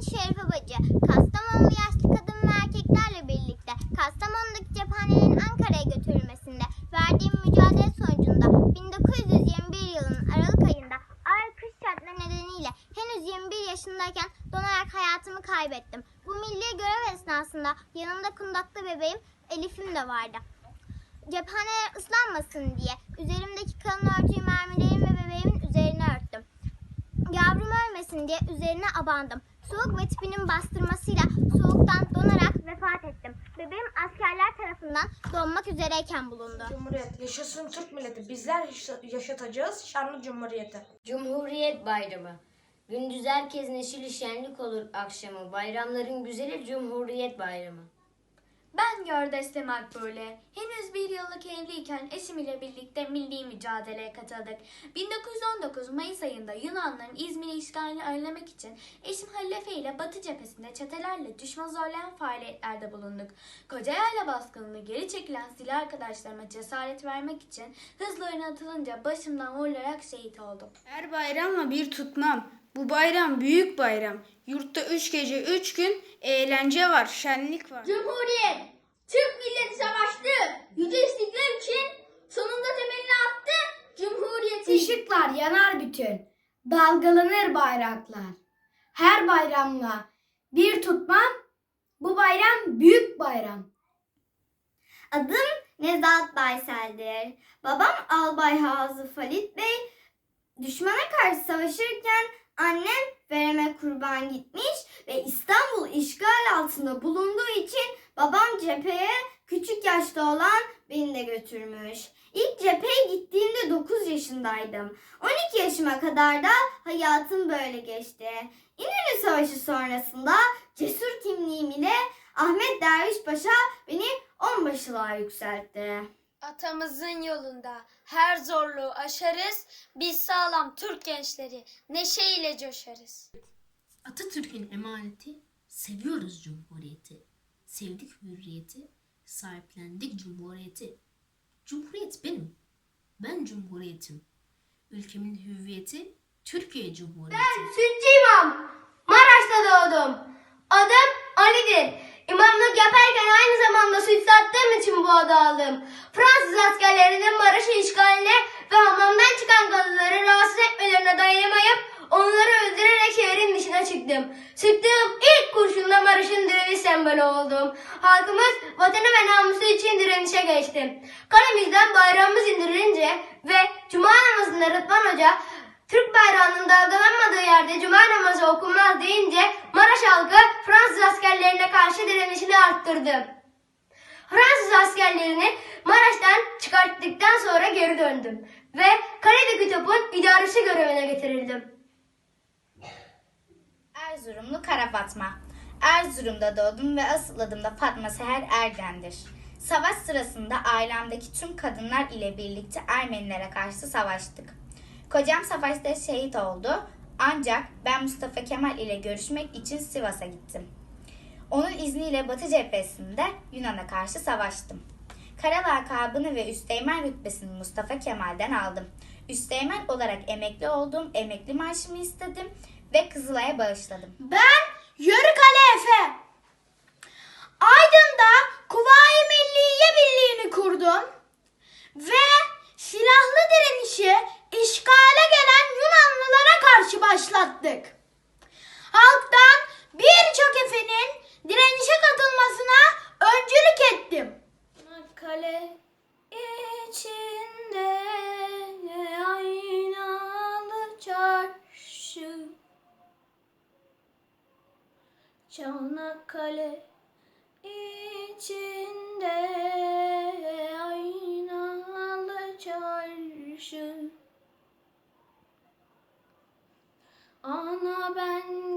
Şerife Bacı. Kastamonlu yaşlı kadın ve erkeklerle birlikte Kastamonu'daki cephanenin Ankara'ya götürülmesinde verdiğim mücadele sonucunda 1921 yılının Aralık ayında ağır kış şartları nedeniyle henüz 21 yaşındayken donarak hayatımı kaybettim. Bu milli görev esnasında yanımda kundakta bebeğim Elif'im de vardı. Cephaneler ıslanmasın diye üzerimdeki kalın örtüyü mermilerin ve bebeğimin üzerine örttüm. Yavrum ölmesin diye üzerine abandım. Soğuk ve tipinin bastırmasıyla soğuktan donarak vefat ettim. Bebeğim askerler tarafından donmak üzereyken bulundu. Cumhuriyet. Yaşasın Türk milleti. Bizler yaşa- yaşatacağız şanlı cumhuriyeti. Cumhuriyet Bayramı. Gündüz herkes neşeli şenlik olur akşamı. Bayramların güzeli Cumhuriyet Bayramı. Ben Gördes Makbule. Henüz bir yıllık evliyken eşim ile birlikte milli mücadeleye katıldık. 1919 Mayıs ayında Yunanların İzmir'i işgalini önlemek için eşim Halife ile Batı cephesinde çetelerle düşman zorlayan faaliyetlerde bulunduk. Kocayayla baskınını geri çekilen silah arkadaşlarıma cesaret vermek için hızla öne atılınca başımdan vurularak şehit oldum. Her bayramla bir tutmam. Bu bayram büyük bayram. Yurtta üç gece üç gün eğlence var, şenlik var. Cumhuriyet, Türk milleti savaştı. Yüce istiklal için sonunda temelini attı. Cumhuriyeti. Işıklar yanar bütün, dalgalanır bayraklar. Her bayramla bir tutmam, bu bayram büyük bayram. Adım Nezahat Baysel'dir. Babam Albay Hazı Falit Bey düşmana karşı savaşırken annem vereme kurban gitmiş ve İstanbul işgal altında bulunduğu için babam cepheye küçük yaşta olan beni de götürmüş. İlk cepheye gittiğimde 9 yaşındaydım. 12 yaşıma kadar da hayatım böyle geçti. İnönü Savaşı sonrasında cesur kimliğim ile Ahmet Derviş Paşa beni onbaşılığa yükseltti. Atamızın yolunda her zorluğu aşarız. Biz sağlam Türk gençleri neşeyle coşarız. Atatürk'ün emaneti, seviyoruz Cumhuriyeti. Sevdik hürriyeti, sahiplendik Cumhuriyeti. Cumhuriyet benim, ben Cumhuriyetim. Ülkemin hüviyeti, Türkiye Cumhuriyeti. Sütçü İmam. Maraş'ta doğdum. Adım Ali'dir. İmamlık yaparken aynı zamanda süt sattığım için bu adı aldım. Fransız askerlerinin Maraş'ı işgaline ve hamamdan çıkan kadınları rahatsız etmelerine dayanamayıp onları öldürerek şehrin dışına çıktım. Sıktığım ilk kurşunla Maraş'ın direniş sembolü oldum. Halkımız vatanı ve namusu için direnişe geçti. Kalemizden bayrağımız indirilince ve Cuma namazında Rıdvan Hoca Türk bayrağının dalgalanmadığı yerde cuma namazı okunmaz deyince Maraş halkı Fransız askerlerine karşı direnişini arttırdı. Fransız askerlerini Maraş'tan çıkarttıktan sonra geri döndüm ve Kaledeki Top'un idaresi görevine getirildim. Erzurumlu Kara Fatma. Erzurum'da doğdum ve asıl adım da Fatma Seher Ergen'dir. Savaş sırasında ailemdeki tüm kadınlar ile birlikte Ermenilere karşı savaştık. Kocam savaşta şehit oldu ancak ben Mustafa Kemal ile görüşmek için Sivas'a gittim. Onun izniyle Batı cephesinde Yunan'a karşı savaştım. Kara lakabını ve üsteğmen rütbesini Mustafa Kemal'den aldım. Üsteğmen olarak emekli oldum, emekli maaşımı istedim ve Kızılay'a bağışladım. Ben Yörük Ali Efe. Aydın'da Kuvayi Milliye Birliği'ni kurdum ve Çanakkale içinde aynalı çarşı. Ana ben